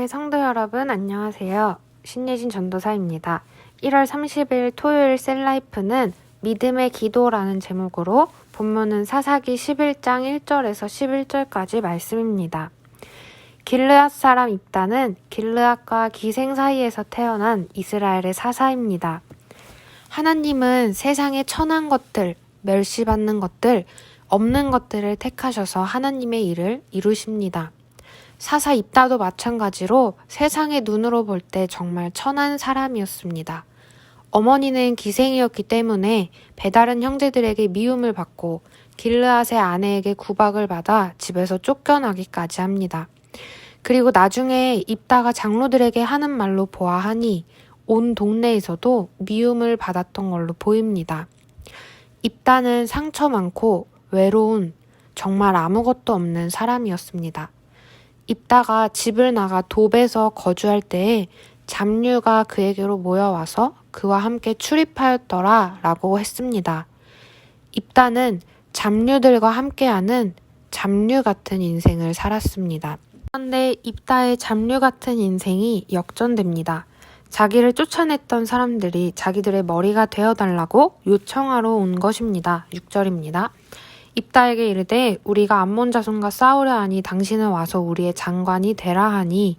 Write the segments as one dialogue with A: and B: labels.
A: 네, 성도 여러분 안녕하세요. 신예진 전도사입니다. 1월 30일 토요일 셀라이프는 믿음의 기도라는 제목으로 본문은 사사기 11장 1절에서 11절까지 말씀입니다. 길르앗 사람 입다는 길르앗과 기생 사이에서 태어난 이스라엘의 사사입니다. 하나님은 세상에 천한 것들, 멸시받는 것들, 없는 것들을 택하셔서 하나님의 일을 이루십니다. 사사 입다도 마찬가지로 세상의 눈으로 볼 때 정말 천한 사람이었습니다. 어머니는 기생이었기 때문에 배다른 형제들에게 미움을 받고 길르앗의 아내에게 구박을 받아 집에서 쫓겨나기까지 합니다. 그리고 나중에 입다가 장로들에게 하는 말로 보아하니 온 동네에서도 미움을 받았던 걸로 보입니다. 입다는 상처 많고 외로운 정말 아무것도 없는 사람이었습니다. 입다가 집을 나가 돕에서 거주할 때에 잡류가 그에게로 모여와서 그와 함께 출입하였더라 라고 했습니다. 입다는 잡류들과 함께하는 잡류 같은 인생을 살았습니다. 그런데 입다의 잡류 같은 인생이 역전됩니다. 자기를 쫓아냈던 사람들이 자기들의 머리가 되어달라고 요청하러 온 것입니다. 6절입니다. 입다에게 이르되 우리가 암몬 자손과 싸우려 하니 당신은 와서 우리의 장관이 되라 하니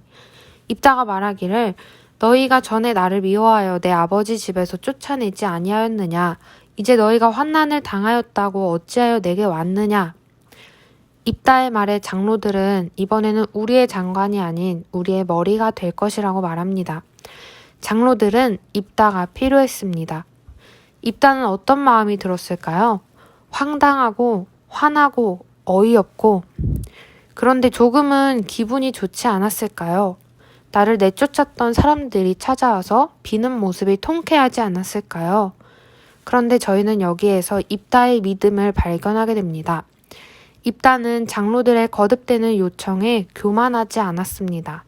A: 입다가 말하기를 너희가 전에 나를 미워하여 내 아버지 집에서 쫓아내지 아니하였느냐 이제 너희가 환난을 당하였다고 어찌하여 내게 왔느냐 입다의 말에 장로들은 이번에는 우리의 장관이 아닌 우리의 머리가 될 것이라고 말합니다. 장로들은 입다가 필요했습니다. 입다는 어떤 마음이 들었을까요? 황당하고 화나고 어이없고 그런데 조금은 기분이 좋지 않았을까요? 나를 내쫓았던 사람들이 찾아와서 비는 모습이 통쾌하지 않았을까요? 그런데 저희는 여기에서 입다의 믿음을 발견하게 됩니다. 입다는 장로들의 거듭되는 요청에 교만하지 않았습니다.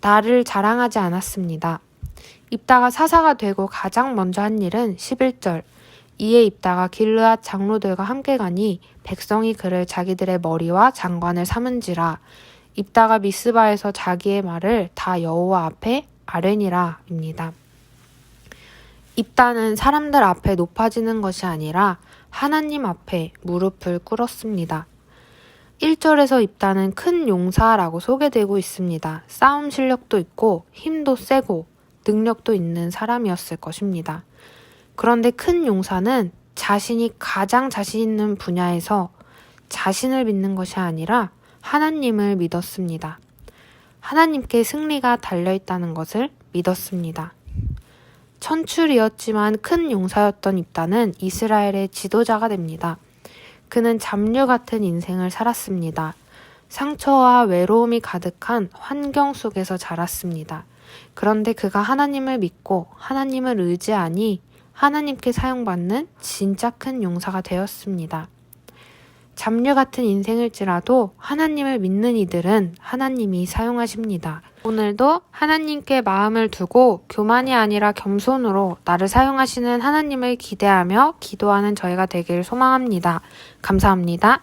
A: 나를 자랑하지 않았습니다. 입다가 사사가 되고 가장 먼저 한 일은 11절. 이에 입다가 길르앗 장로들과 함께 가니 백성이 그를 자기들의 머리와 장관을 삼은지라 입다가 미스바에서 자기의 말을 다 여호와 앞에 아뢰니라입니다. 입다는 사람들 앞에 높아지는 것이 아니라 하나님 앞에 무릎을 꿇었습니다. 1절에서 입다는 큰 용사라고 소개되고 있습니다. 싸움 실력도 있고 힘도 세고 능력도 있는 사람이었을 것입니다. 그런데 큰 용사는 자신이 가장 자신 있는 분야에서 자신을 믿는 것이 아니라 하나님을 믿었습니다. 하나님께 승리가 달려있다는 것을 믿었습니다. 천출이었지만 큰 용사였던 입다는 이스라엘의 지도자가 됩니다. 그는 잡류 같은 인생을 살았습니다. 상처와 외로움이 가득한 환경 속에서 자랐습니다. 그런데 그가 하나님을 믿고 하나님을 의지하니 하나님께 사용받는 진짜 큰 용사가 되었습니다. 잡류 같은 인생일지라도 하나님을 믿는 이들은 하나님이 사용하십니다. 오늘도 하나님께 마음을 두고 교만이 아니라 겸손으로 나를 사용하시는 하나님을 기대하며 기도하는 저희가 되길 소망합니다. 감사합니다.